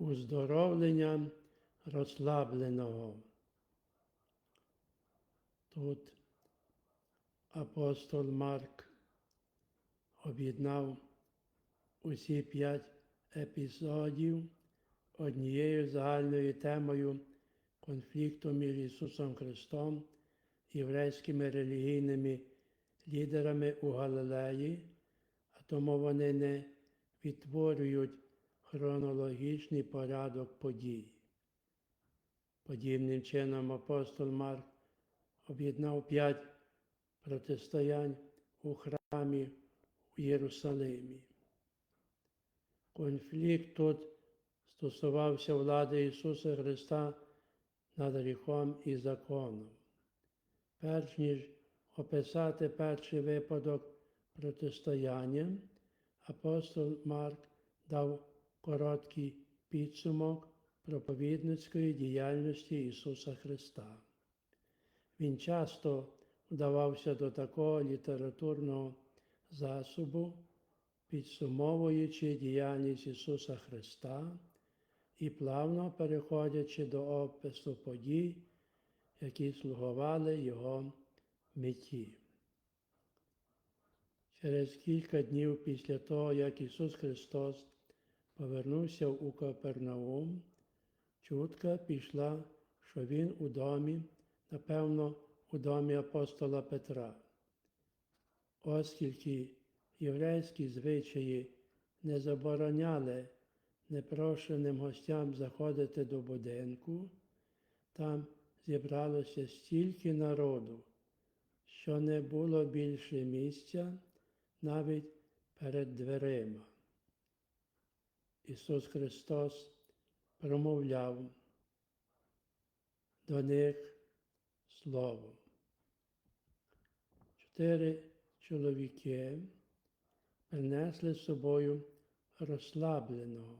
уздоровленням розслабленого. Тут апостол Марк об'єднав усі п'ять епізодів однією загальною темою конфлікту між Ісусом Христом єврейськими релігійними лідерами у Галилеї, а тому вони не відтворюють хронологічний порядок подій. Подібним чином апостол Марк об'єднав п'ять протистоянь у храмі у Єрусалимі. Конфлікт тут стосувався влади Ісуса Христа над гріхом і законом. Перш ніж описати перший випадок протистояння, апостол Марк дав короткий підсумок проповідницької діяльності Ісуса Христа. Він часто вдавався до такого літературного засобу, підсумовуючи діяльність Ісуса Христа і плавно переходячи до опису подій, які слугували Його меті. Через кілька днів після того, як Ісус Христос повернувся у Капернаум, чутка пішла, що Він у домі, напевно, у домі апостола Петра. Оскільки єврейські звичаї не забороняли непрошеним гостям заходити до будинку, там зібралося стільки народу, що не було більше місця навіть перед дверима. Ісус Христос промовляв до них Словом. Чотири чоловіки принесли з собою розслабленого,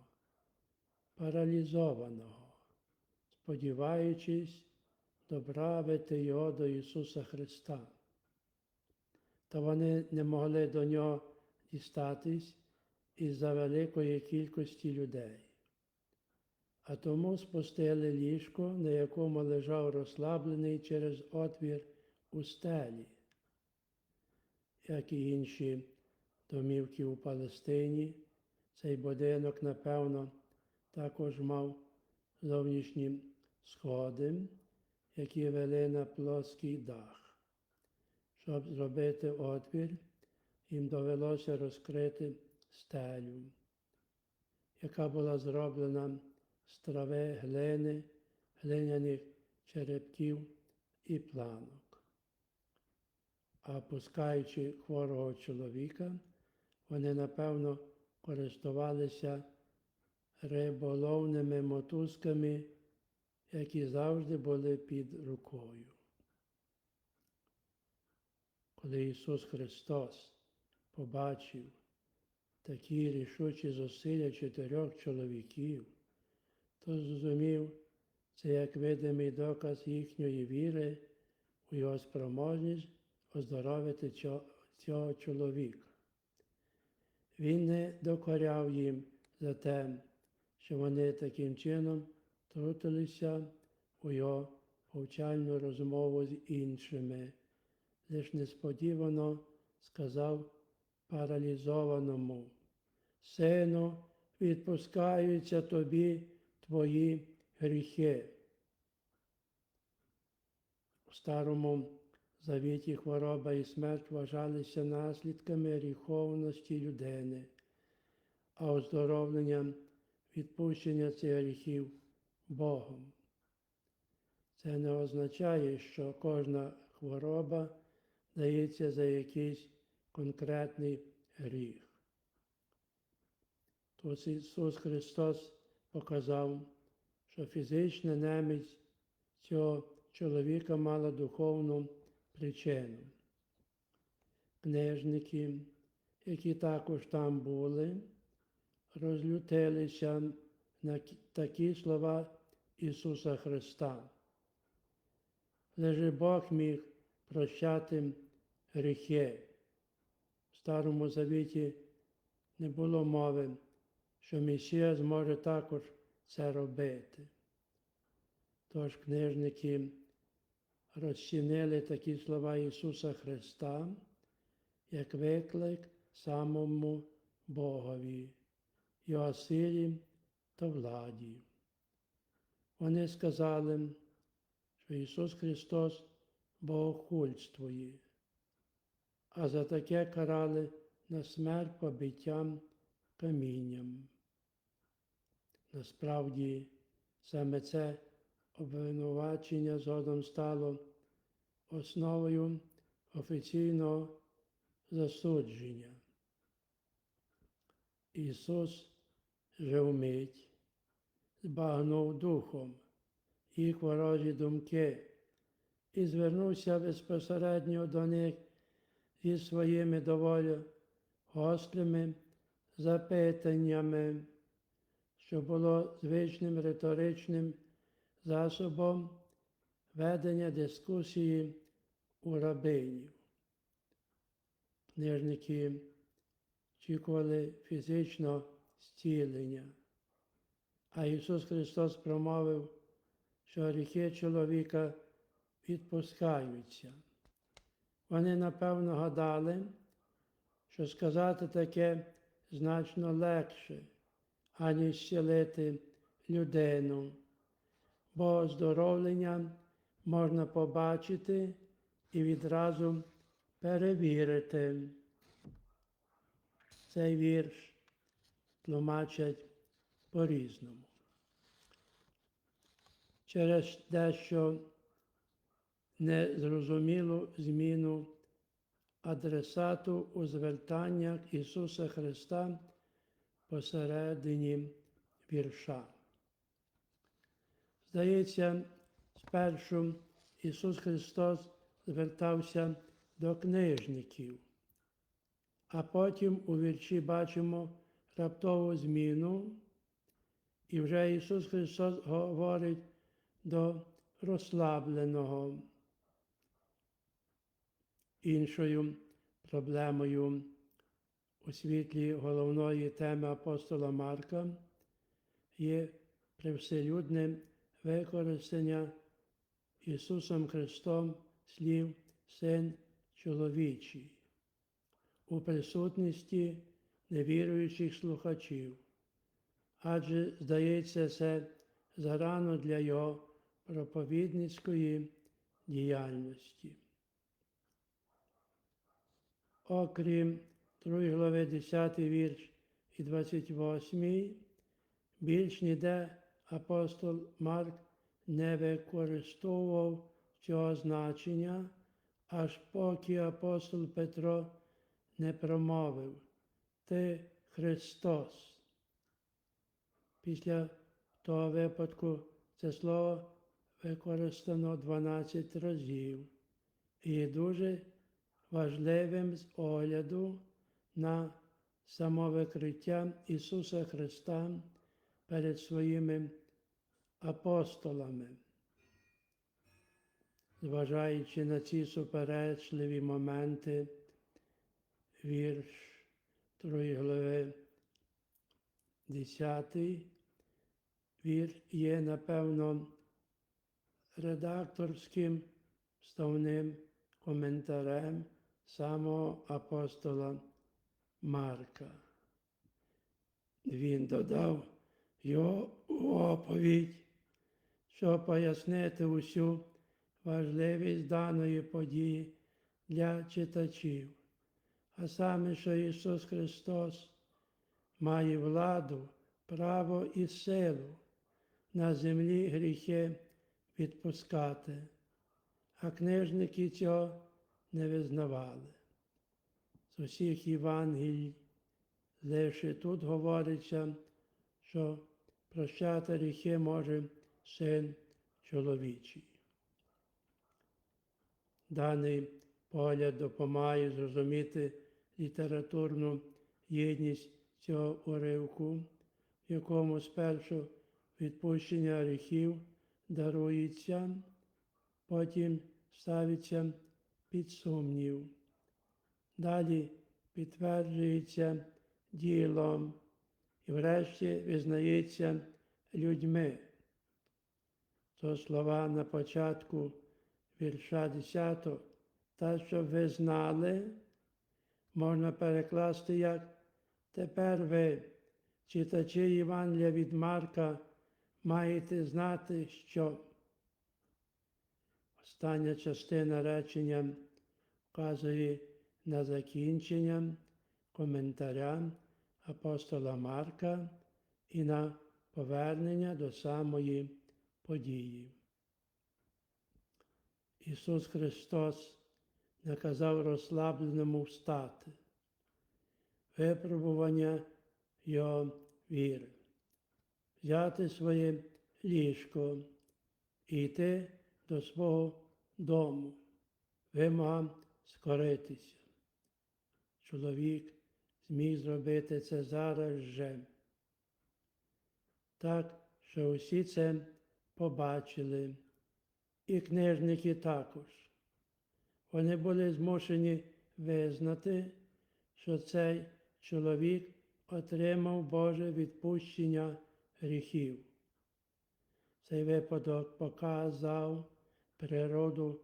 паралізованого, сподіваючись доправити його до Ісуса Христа. Та вони не могли до нього дістатись із-за великої кількості людей. А тому спустили ліжко, на якому лежав розслаблений через отвір у стелі, як і інші домівки у Палестині. Цей будинок, напевно, також мав зовнішні сходи, які вели на плоский дах. Щоб зробити отвір, їм довелося розкрити стелю, яка була зроблена з трави глини, глиняних черепків і планок. А пускаючи хворого чоловіка, вони, напевно, користувалися риболовними мотузками, які завжди були під рукою. Коли Ісус Христос побачив такі рішучі зусилля чотирьох чоловіків, то зрозумів це як видимий доказ їхньої віри у його спроможність оздоровити цього чоловіка. Він не докоряв їм за те, що вони таким чином трутилися у його повчальну розмову з іншими, лиш несподівано сказав паралізованому, Сину, відпускаються тобі твої гріхи. У старому завіті хвороба і смерть вважалися наслідками гріховності людини, а оздоровленням відпущення цих гріхів Богом. Це не означає, що кожна хвороба дається за якийсь конкретний гріх. Тут Ісус Христос показав, що фізична немість цього чоловіка мала духовну причину. Книжники, які також там були, розлютилися на такі слова Ісуса Христа. Лише Бог міг прощати гріхи. Старому Завіті не було мови, що Месія зможе також це робити. Тож книжники розцінили такі слова Ісуса Христа як виклик самому Богові, Його силі та владі. Вони сказали, що Ісус Христос богохульствує, а за таке карали на смерть побиттям камінням. Насправді, саме це обвинувачення згодом стало основою офіційного засудження. Ісус же вмить збагнув духом їх ворожі думки і звернувся безпосередньо до них зі своїми доволі гострими запитаннями, що було звичним риторичним засобом ведення дискусії у рабинів. Книжники очікували фізичного зцілення, а Ісус Христос промовив, що гріхи чоловіка відпускаються. Вони напевно гадали, що сказати таке значно легше, аніж зцілити людину, бо оздоровлення можна побачити і відразу перевірити. Цей вірш тлумачать по-різному. Через дещо незрозумілу зміну адресату у звертаннях Ісуса Христа посередині вірша. Здається, спершу Ісус Христос звертався до книжників, а потім у вірші бачимо раптову зміну, і вже Ісус Христос говорить до розслабленого. Іншою проблемою у світлі головної теми апостола Марка є привселюдне використання Ісусом Христом слів Син чоловічий у присутності невіруючих слухачів, адже, здається, це зарано для його проповідницької діяльності. Окрім 2 глави 10 вірш і 28, більш ніде апостол Марк не використовував цього значення, аж поки апостол Петро не промовив Ти Христос. Після того випадку це слово використано 12 разів і дуже важливим з огляду на самовикриття Ісуса Христа перед своїми апостолами. Зважаючи на ці суперечливі моменти, вірш 2 глави 10 вірш є, напевно, редакторським вставним коментарем самого апостола Марка. Він додав його оповідь, щоб пояснити усю важливість даної події для читачів, а саме, що Ісус Христос має владу, право і силу на землі гріхи відпускати, а книжники цього не визнавали. З усіх Євангелій лише тут говориться, що прощати гріхи може син чоловічий. Даний погляд допомагає зрозуміти літературну єдність цього уривку, в якому спершу відпущення гріхів дарується, потім ставиться під сумнів. Далі підтверджується ділом і врешті визнається людьми. То слова на початку вірша 10, та щоб ви знали, можна перекласти як тепер ви, читачі Євангелія від Марка, маєте знати, що остання частина речення вказує на закінчення коментаря апостола Марка і на повернення до самої події. Ісус Христос наказав розслабленому встати, випробування Його віри, взяти своє ліжко і йти до свого дому, вимога скоритися. Чоловік зміг зробити це зараз же. Так, що усі це побачили, і книжники також. Вони були змушені визнати, що цей чоловік отримав Боже відпущення гріхів. Цей випадок показав природу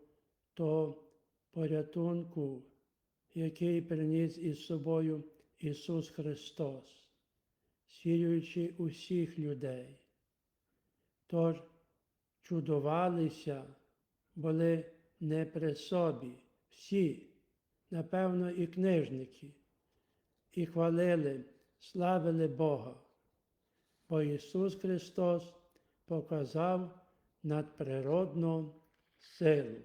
того порятунку, який приніс із собою Ісус Христос, сілюючи усіх людей. Тож чудувалися, були не при собі, всі, напевно, і книжники, і хвалили, славили Бога, бо Ісус Христос показав надприродну силу.